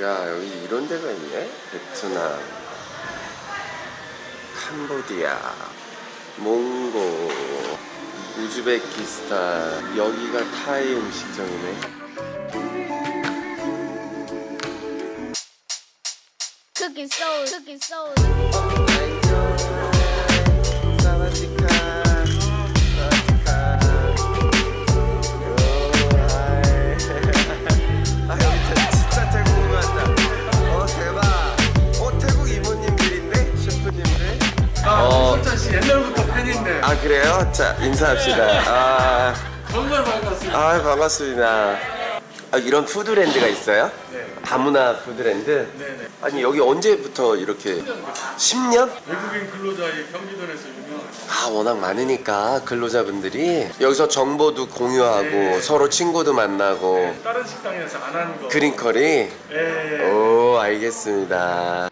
야 여기 이런 데가 있네? 베트남 캄보디아 몽고 우즈베키스탄. 여기가 타이 음식점이네. Cooking soul, cooking soul. 아? 자 인사합시다 아, 정말 반갑습니다. 아 반갑습니다 아, 이런 푸드랜드가 있어요? 네. 다문화 푸드랜드? 네네. 아니 여기 언제부터 이렇게 10년? 외국인 근로자의 경기도에서 유명한 아 워낙 많으니까 근로자분들이 여기서 정보도 공유하고 네. 서로 친구도 만나고 다른 식당에서 안 하는 거. 그린커리 예. 오 알겠습니다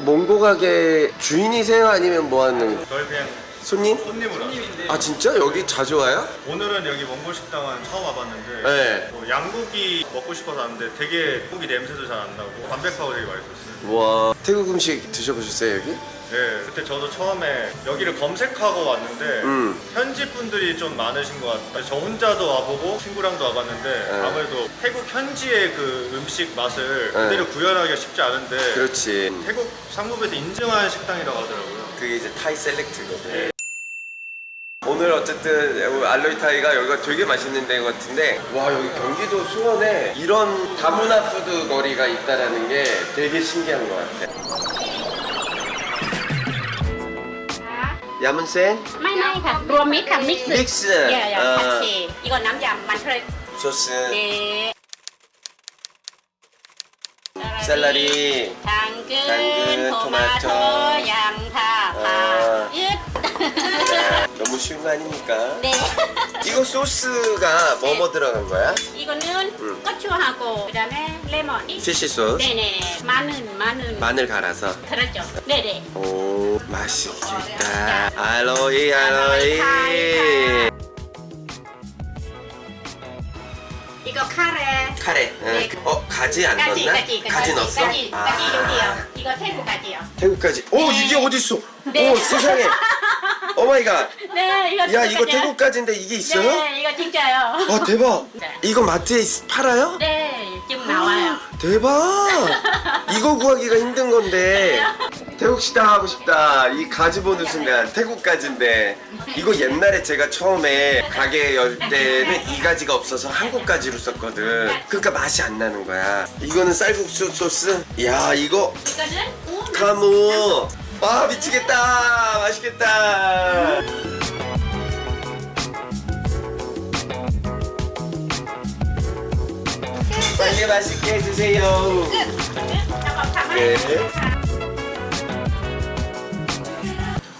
몽고 가게 주인이세요 아니면 뭐 하는 저희 그냥 손님? 손님으로 왔어요. 아 진짜 여기 자주 와요? 오늘은 여기 몽골 식당은 처음 와봤는데 네. 뭐 양고기 먹고 싶어서 왔는데 되게 고기 냄새도 잘 안 나고 담백하고 되게 맛있었어요. 와 태국 음식 드셔보셨어요 여기? 네, 그때 저도 처음에 여기를 검색하고 왔는데 음. 현지 분들이 좀 많으신 것 같아요. 저 혼자도 와보고 친구랑도 와봤는데 네. 아무래도 태국 현지의 그 음식 맛을 네. 그대로 구현하기가 쉽지 않은데 그렇지 태국 상무부에서 인증한 식당이라고 하더라고요. 그게 이제 타이 셀렉트거든. 오늘 어쨌든 알로이 타이가 여기가 되게 맛있는 데 같은데 와 여기 경기도 수원에 이런 다문화 푸드 거리가 있다라는 게 되게 신기한 것 같아. 야문센 ไม่ไม่ค่ะ รวมมิตรค่ะ มิกซ์ 믹스 เย่เย่ 어, ผักชีอีกคนน้ำยำมันเคย 소스 เย่ 샐러리 ทางเกิน 당근, โทมาโต 토마토 ยำท่าพา 아. ยึด 쉬운 거 아닙니까? 네. 이거 소스가 뭐뭐 네. 들어간 거야? 이거는 음. 고추하고 그다음에 레몬. 피쉬 소스? 네네. 마늘, 마늘. 마늘 갈아서 들었죠? 네네. 오 맛있겠다 알로이 알로이 이거 카레. 카레 응. 네. 어 가지 안 가지, 넣나? 가지, 가지, 가지 넣었어? 가지, 가지 아, 요리요. 이거 태국 가지요. 태국까지 오 네. 이게 어딨어 네. 오 세상에 오마이갓 네, 이거 야 이거 태국까지인데 이게 있어요? 네, 이거 진짜요. 어 대박. 네. 이거 마트에 팔아요? 네, 지금 나와요. 대박! 이거 구하기가 힘든 건데 태국 식당 하고 싶다. 이 가지 보는 순간 태국 가지인데 이거 옛날에 제가 처음에 가게 열 때는 이 가지가 없어서 한국 가지로 썼거든. 그러니까 맛이 안 나는 거야. 이거는 쌀국수 소스. 야 이거 이거는 오, 가무. 와 미치겠다. 맛있겠다. 음. 빨리 맛있게 해주세요. 네.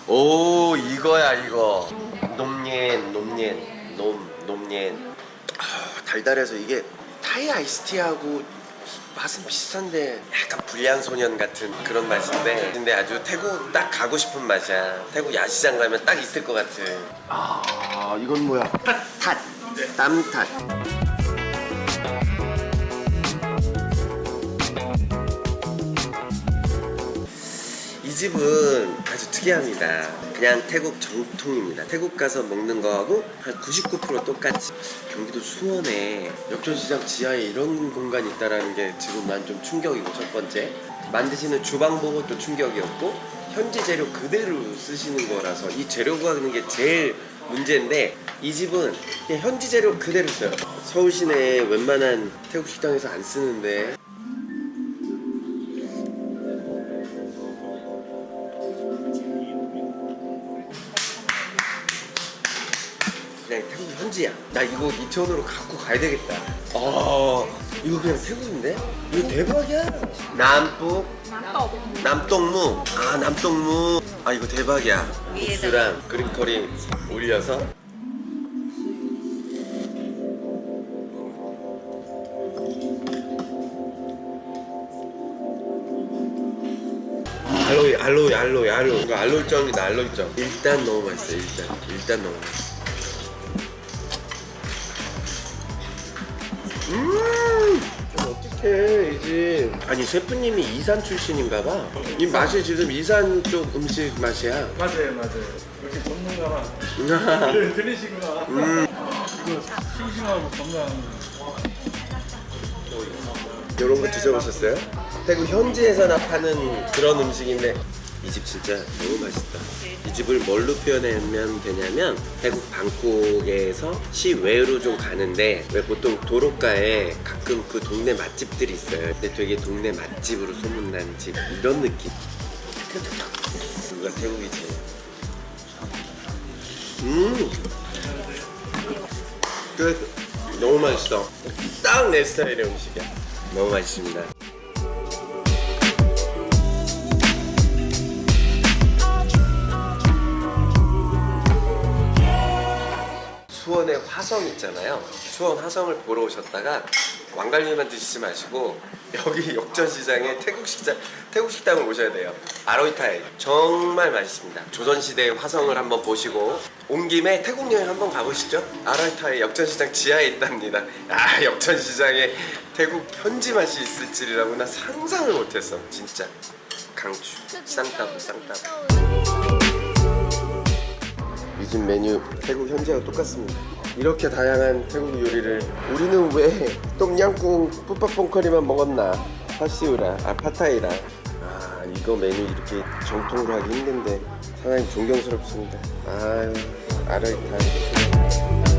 오 이거야 이거. 놈옌 놈옌 놈 놈옌. 달달해서 이게 타이 아이스티하고 맛은 비슷한데 약간 불량 소년 같은 그런 맛인데 근데 아주 태국 딱 가고 싶은 맛이야 태국 야시장 가면 딱 있을 것 같은 아 이건 뭐야 탓 네. 땀탓 집은 아주 특이합니다. 그냥 태국 정통입니다. 태국 가서 먹는 거하고 한 99% 똑같이 경기도 수원에 역전시장 지하에 이런 공간이 있다라는 게 지금 난 좀 충격이고 첫 번째 만드시는 주방 보고 또 충격이었고 현지 재료 그대로 쓰시는 거라서 이 재료 구하는 게 제일 문제인데 이 집은 그냥 현지 재료 그대로 써요. 서울 시내에 웬만한 태국 식당에서 안 쓰는데 그냥 태국 현지야. 나 이거 이천으로 갖고 가야 되겠다. 아, 이거 그냥 태국인데? 이거 대박이야. 남북. 남동무. 아, 남동무. 아, 이거 대박이야. 국수랑 그린커리 올려서. 알로이, 알로이, 알로이, 알로이. 이거 알로이 점이다, 알로이 점. 일단 너무 맛있어, 일단. 일단 너무 맛있어. 음! 어떡해, 이 집. 아니 셰프님이 이산 출신인가 봐. 이 맛이 지금 이산 쪽 음식 맛이야. 맞아요, 맞아요. 역시 전문가라. 네, 들리시구나. 음. 이거 싱싱하고 건강한 거. 이런 거 드셔보셨어요? 태국 현지에서나 파는 그런 음식인데 이 집 진짜 너무 맛있다. 이 집을 뭘로 표현하면 되냐면 태국 방콕에서 시외로 좀 가는데 왜 보통 도로가에 가끔 그 동네 맛집들이 있어요. 근데 되게 동네 맛집으로 소문난 집 이런 느낌. 누가 태국이지? 음. 그 너무 맛있어. 딱 내 스타일의 음식이야. 너무 맛있습니다. 수원의 화성 있잖아요. 수원 화성을 보러 오셨다가 왕갈비만 드시지 마시고 여기 역전시장에 태국 식당 태국 식당을 오셔야 돼요. 아로이타이 정말 맛있습니다. 조선 시대의 화성을 한번 보시고 온 김에 태국 여행 한번 가보시죠. 아로이타이 역전시장 지하에 있답니다. 아 역전시장에 태국 현지 맛이 있을 줄이라고 나 상상을 못했어. 진짜 강추 쌍따블 쌍따블. 이집 메뉴 태국 현지하고 똑같습니다. 이렇게 다양한 태국 요리를 우리는 왜 똠양꿍 뿌빠뽕커리만 먹었나? 파시우라, 아 파타이라. 아 이거 메뉴 이렇게 정통으로 하기 힘든데 상당히 존경스럽습니다. 아유 알아있다.